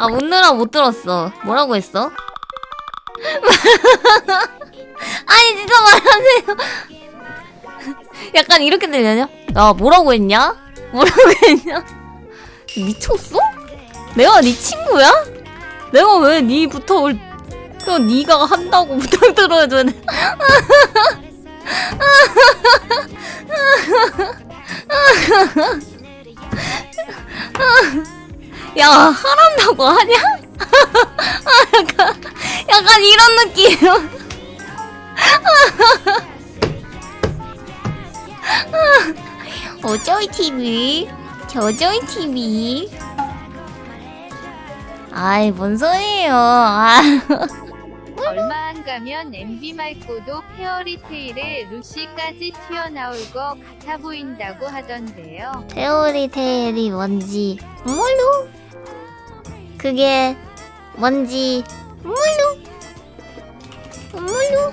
아 웃느라 못 들었어. 뭐라고 했어? 아니 진짜 말하세요. 약간 이렇게 들려요? 야 뭐라고 했냐? 뭐라고 했냐? 미쳤어? 내가 네 친구야? 내가 왜 니부터 올 그럼 네가 한다고 부탁 들어줘야 돼. 야 하란다고 하냐? 아, 약간 약간 이런 느낌. 어저이 TV, 저저이 TV. 아이 뭔 소리예요? 아. 얼마 안 가면 MB 말고도 페어리테일에 루시까지 튀어나올 거 같아 보인다고 하던데요. 페어리테일이 뭔지 몰루 그게 뭔지 몰루 몰루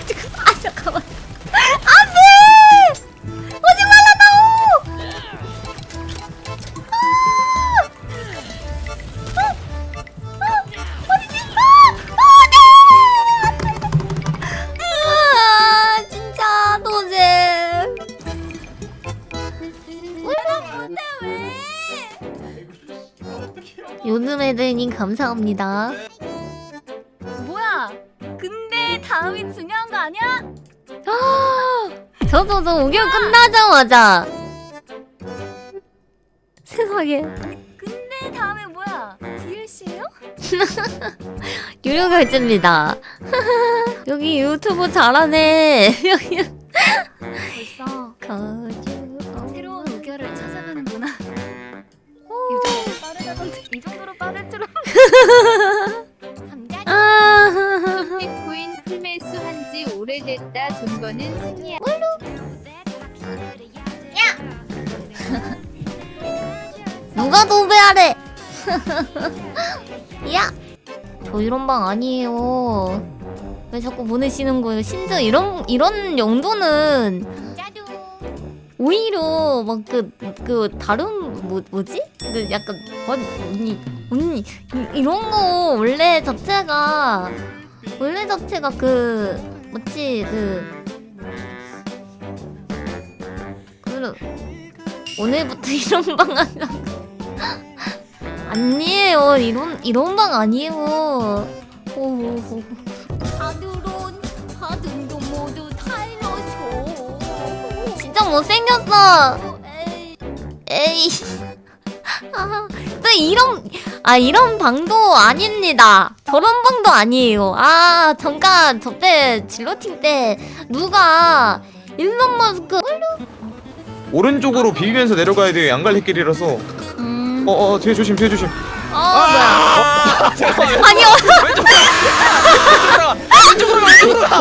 애들님 감사합니다. 뭐야? 근데 다음이 중요한 거 아니야? 저도 저 5개월 끝나자마자 세상에 근데 다음에 뭐야? DLC예요? 유료 결제입니다. 여기 유튜브 잘하네. 여기 벌써 거주. 아. 비트코인 풀매수 한지 오래됐다 준 거는 승리야. 누가 도배하래? 야, 저 이런 방 아니에요. 왜 자꾸 보내시는 거예요? 심지어 이런 이런 용도는 오히려 막 그 그 다른 뭐 뭐지? 그 약간 언니 언니 이, 이런 거 원래 자체가 원래 자체가 그 뭐지? 그 그, 오늘부터 이런 방 하려고. 아니에요. 이런 이런 방 아니에요. 하드론 못생겼어 에이 아, 또 이런 아 이런 방도 아닙니다 저런 방도 아니에요 아 잠깐 저때 진로팅 때 누가 일론 머스크 오른쪽으로 비비면서 내려가야 돼요. 양갈래길이라서. 음, 어, 어, 뒤에 조심, 뒤에 조심. 아, 뭐야 잠깐만. 아니요 틀렸어,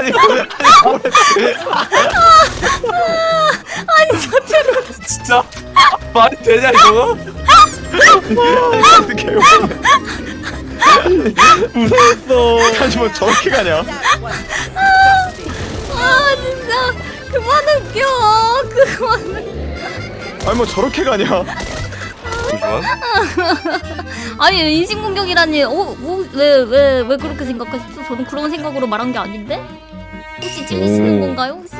아니, 아니, 아니 저대로 진짜 말이 되냐 이거? 어떻게 무서웠어. 잠시만 저렇게 가냐? 아 진짜 그만 웃겨 그만 아니 뭐 저렇게 가냐? 잠시만. 아니 인신공격이라니 어뭐왜왜 왜 그렇게 생각하시죠? 저는 그런 생각으로 말한 게 아닌데 혹시 찔리시는 건가요 혹시?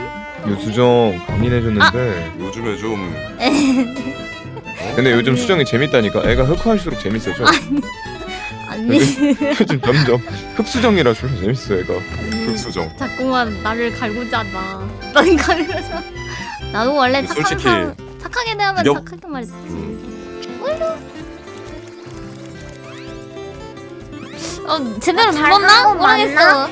이거 수정 고민해줬는데 아. 요즘에 좀 근데 요즘 아니. 수정이 재밌다니까 애가 흑화할수록 재밌어져 아니 요즘 점점 흑수정이라 좀 재밌어 애가 극수정. 자꾸만 나를 갈구잖아. 난 갈구잖아. 나도 원래 착한 솔직히 사람, 착하게 대하면 역- 착하게 말했지. 음. 음. 어 제대로 잘 물었나? 모르겠어.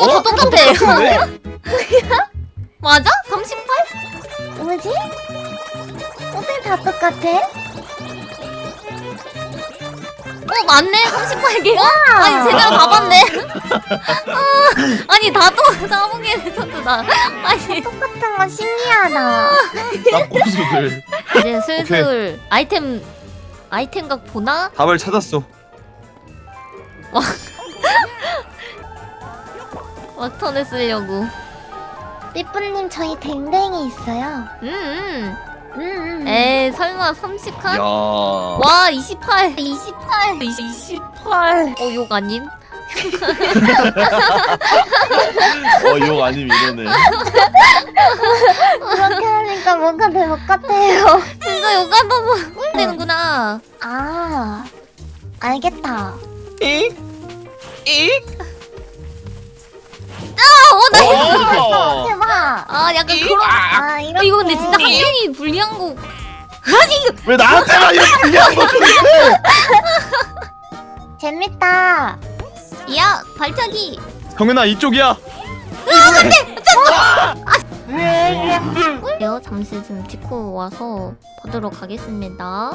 어, 저 똑같아. 똑같은데? 맞아? 38? 뭐지? 어떻게 다 똑같아? 어, 맞네. 38개. 아니, 제대로 다 봤네. 아, 아니, 다 또 나무게 레전드다. 아니. 똑같은 거 신기하다. 납고수들 이제 슬슬 아이템 아이템 각 보나? 답을 찾았어 막턴에 쓰려고. 삐뿌님 저희 댕댕이 있어요. 음. 음. 음, 음. 에이 설마 30칸? 야 와 28. 28. 28. 어 욕 아님? 어욕 아님 이러네. 그렇게 하니까 뭔가 될것 같아요. 진짜 욕 같아서 꿀 되는구나. 아, 알겠다. 어나 어. 대박. 아 약간 그런. 아, 어, 이렇게. 이거 근데 진짜 한 명이 불리한 거. 왜 나한테만 이렇게 불리한 거 재밌다. 야 발차기. 성윤아 이쪽이야 요 잠시 좀 짚고 와서 보도록 하겠습니다.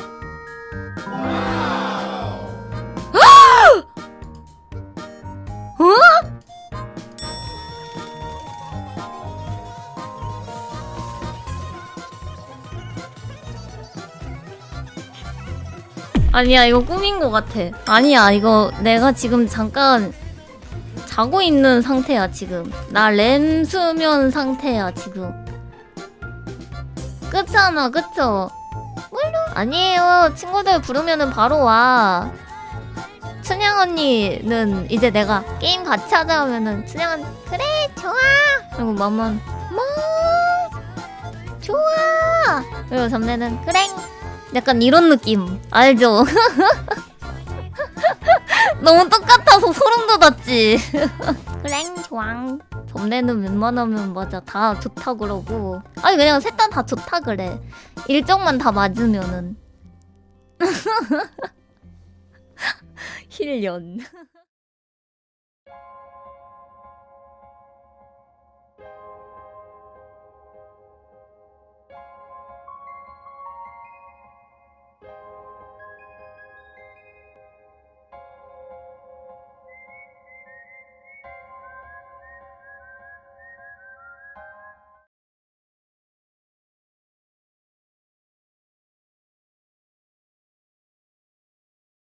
아니야 이거 꿈인 것 같아. 아니야 이거 내가 지금 잠깐 자고 있는 상태야 지금. 나 램 수면 상태야 지금. 끝잖아 그쵸? 아니에요 친구들 부르면은 바로 와 춘향 언니는 이제 내가 게임 같이 하자 하면은 춘향 언니 그래 좋아 그리고 맘만 뭐 좋아 그리고 점내는 그래 약간 이런 느낌. 알죠? 너무 똑같아서 소름 돋았지. 그래 좋아 점내는 웬만하면 맞아. 다 좋다 그러고. 아니 그냥 셋 다 다 좋다 그래. 일정만 다 맞으면은. 힐련